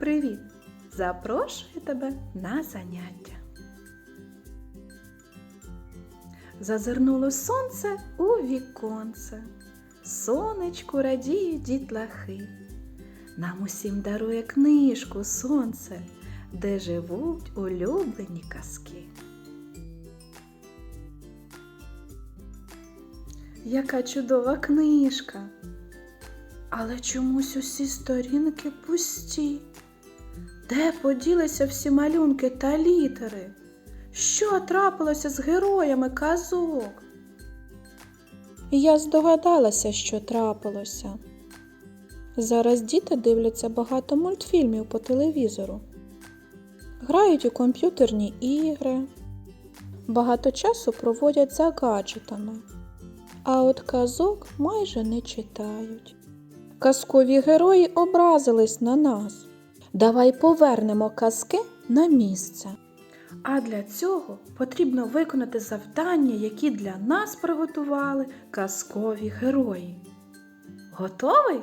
Привіт! Запрошую тебе на заняття. Зазирнуло сонце у віконце, сонечку радіють дітлахи. Нам усім дарує книжку сонце, де живуть улюблені казки. Яка чудова книжка! Але чомусь усі сторінки пусті. Де поділися всі малюнки та літери? Що трапилося з героями казок? Я здогадалася, що трапилося. Зараз діти дивляться багато мультфільмів по телевізору, грають у комп'ютерні ігри, багато часу проводять за гаджетами, а от казок майже не читають. Казкові герої образились на нас. Давай повернемо казки на місце. А для цього потрібно виконати завдання, які для нас приготували казкові герої. Готовий?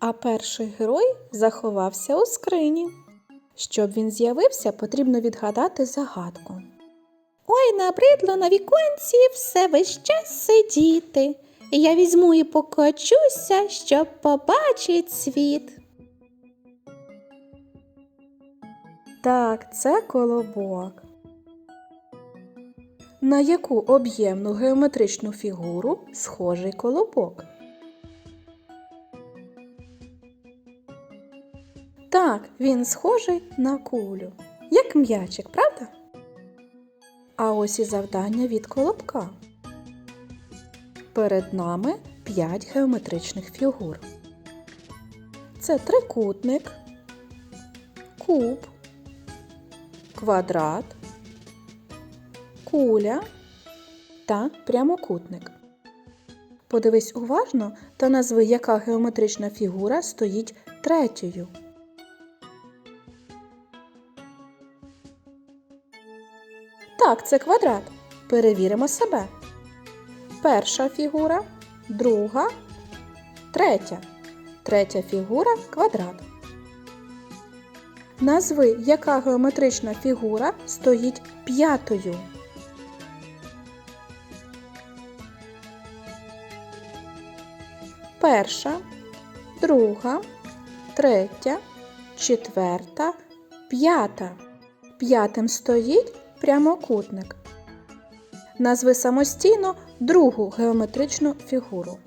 А перший герой заховався у скрині. Щоб він з'явився, потрібно відгадати загадку. Ой, набридло на віконці все весь час сидіти. Я візьму і покочуся, щоб побачить світ. Так, це колобок. На яку об'ємну геометричну фігуру схожий колобок? Так, він схожий на кулю, як м'ячик, правда? А ось і завдання від колобка. Перед нами 5 геометричних фігур. Це трикутник, куб, квадрат, куля та прямокутник. Подивись уважно та назви, яка геометрична фігура стоїть третьою. Так, це квадрат. Перевіримо себе. Перша фігура, друга, третя. Третя фігура квадрат. Назви, яка геометрична фігура стоїть п'ятою. Перша, друга, третя, четверта, п'ята. П'ятим стоїть прямокутник. Назви самостійно другу геометричну фігуру.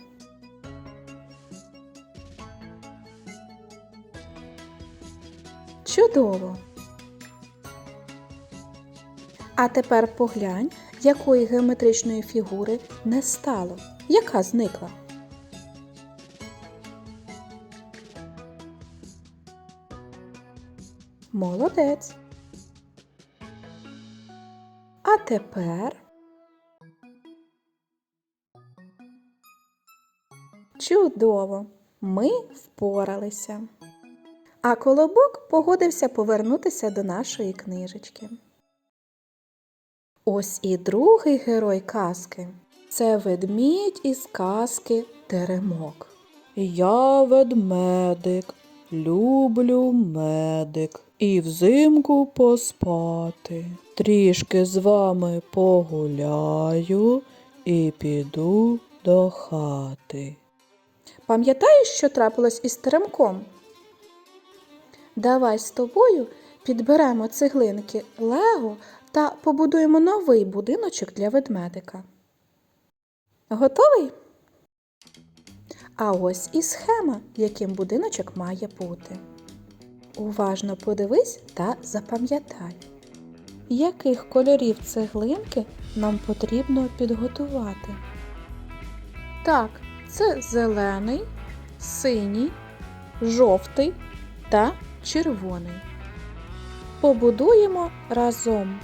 Чудово! А тепер поглянь, якої геометричної фігури не стало. Яка зникла? Молодець. А тепер чудово! Ми впоралися. А колобок погодився повернутися до нашої книжечки. Ось і другий герой казки. Це ведмідь із казки Теремок. Я ведмедик, люблю медик і взимку поспати. Трішки з вами погуляю і піду до хати. Пам'ятаєш, що трапилось із теремком? Давай з тобою підберемо цеглинки Лего та побудуємо новий будиночок для ведмедика. Готовий? А ось і схема, яким будиночок має бути. Уважно подивись та запам'ятай, яких кольорів цеглинки нам потрібно підготувати. Так, це зелений, синій, жовтий та червоний. Побудуємо разом.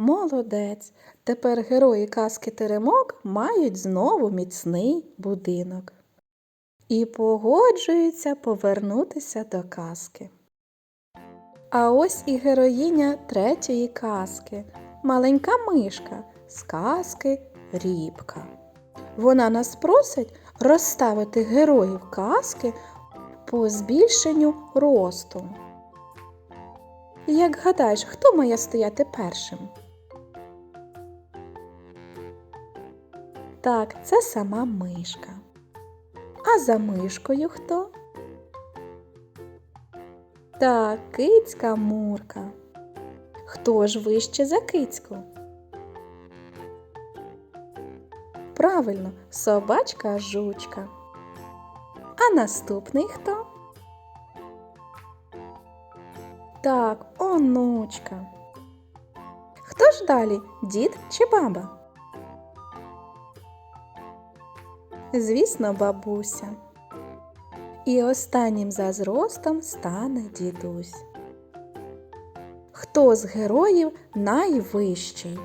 Молодець. Тепер герої казки Теремок мають знову міцний будинок. І погоджуються повернутися до казки. А ось і героїня третьої казки маленька мишка з казки Рібка. Вона нас просить розставити героїв казки по збільшенню росту. Як гадаєш, хто має стояти першим? Так, це сама мишка. А за мишкою хто? Так, кицька Мурка. Хто ж вище за кицьку? Правильно, собачка жучка. А наступний хто? Так, онучка. Хто ж далі, дід чи баба? Звісно, бабуся. І останнім за зростом стане дідусь. Хто з героїв найвищий?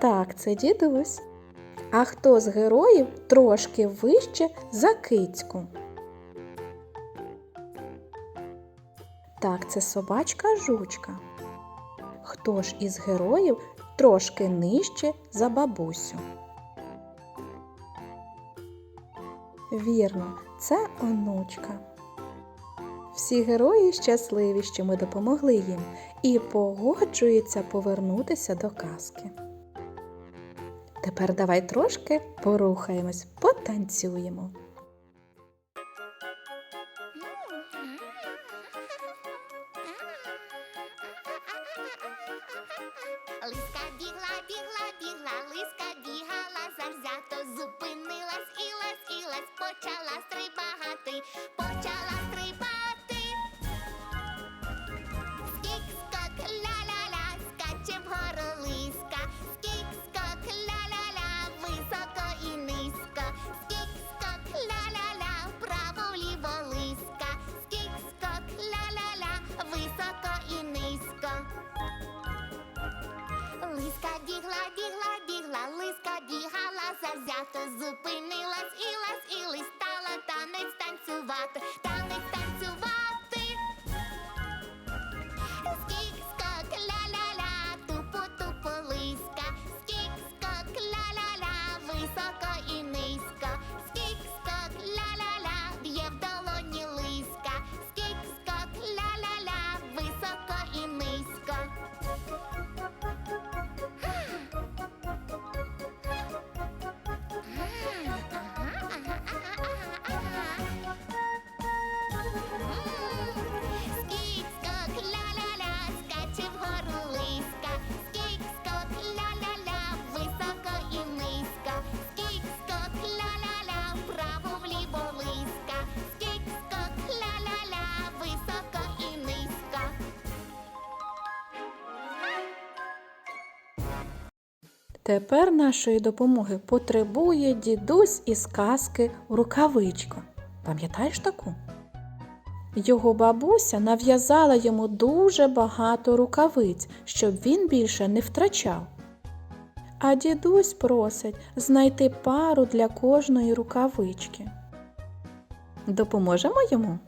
Так, це дідусь. А хто з героїв трошки вище за кицьку? Так, це собачка жучка. Хто ж із героїв трошки нижче за бабусю? Вірно, це онучка. Всі герої щасливі, що ми допомогли їм, і погоджуються повернутися до казки. Тепер давай трошки порухаємось, потанцюємо. Бігла, бігла, бігла, лиска бігала завзято, зупинилась і лась, і лись стала танець танцювати, танець танцювати. Тепер нашої допомоги потребує дідусь із казки Рукавичка. Пам'ятаєш таку? Його бабуся нав'язала йому дуже багато рукавиць, щоб він більше не втрачав. А дідусь просить знайти пару для кожної рукавички. Допоможемо йому?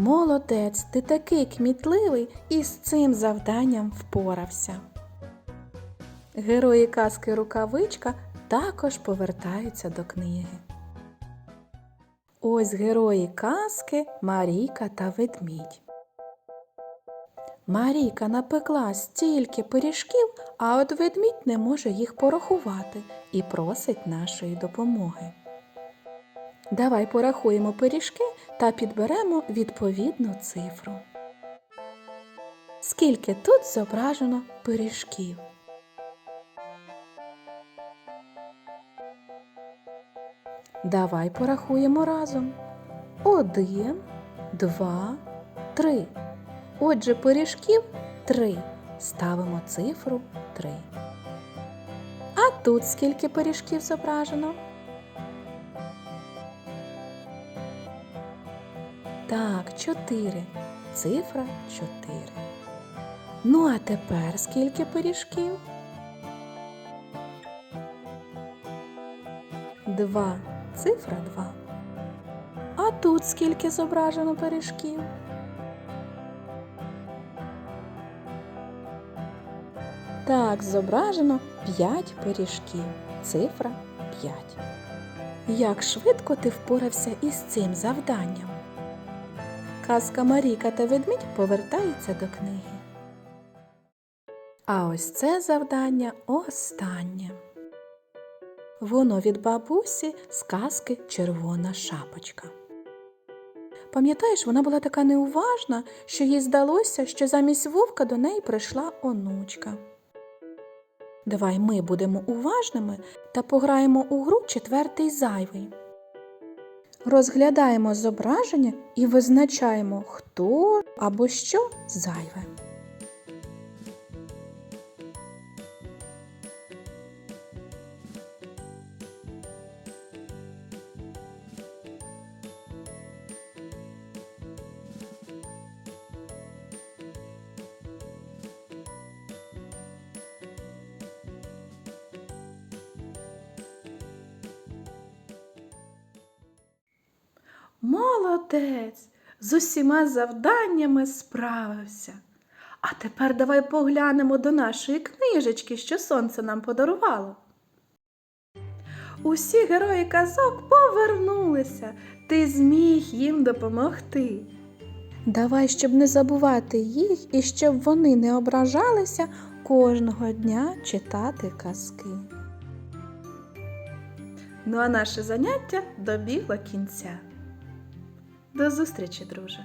Молодець, ти такий кмітливий і з цим завданням впорався. Герої казки Рукавичка також повертаються до книги. Ось герої казки Марійка та ведмідь. Марійка напекла стільки пиріжків, а от ведмідь не може їх порахувати і просить нашої допомоги. Давай порахуємо пиріжки та підберемо відповідну цифру. скільки тут зображено пиріжків. Давай порахуємо разом. Один, два, три. Отже, пиріжків три. Ставимо цифру три. А тут скільки пиріжків зображено? Так, чотири. Цифра чотири. Ну, а тепер скільки пиріжків? Два. Цифра два. А тут скільки зображено пиріжків? Так, зображено 5 пиріжків. Цифра 5. Як швидко ти впорався із цим завданням? Казка Маріка та ведмідь повертається до книги. А ось це завдання останнє. Воно від бабусі з казки Червона шапочка. Пам'ятаєш, вона була така неуважна, що їй здалося, що замість вовка до неї прийшла онучка. Давай ми будемо уважними та пограємо у гру четвертий зайвий. Розглядаємо зображення і визначаємо, хто або що зайве. Молодець! З усіма завданнями справився. А тепер давай поглянемо до нашої книжечки, що сонце нам подарувало. Усі герої казок повернулися. Ти зміг їм допомогти. Давай, щоб не забувати їх і щоб вони не ображалися кожного дня читати казки. Ну а наше заняття добігло кінця. До зустрічі, друже!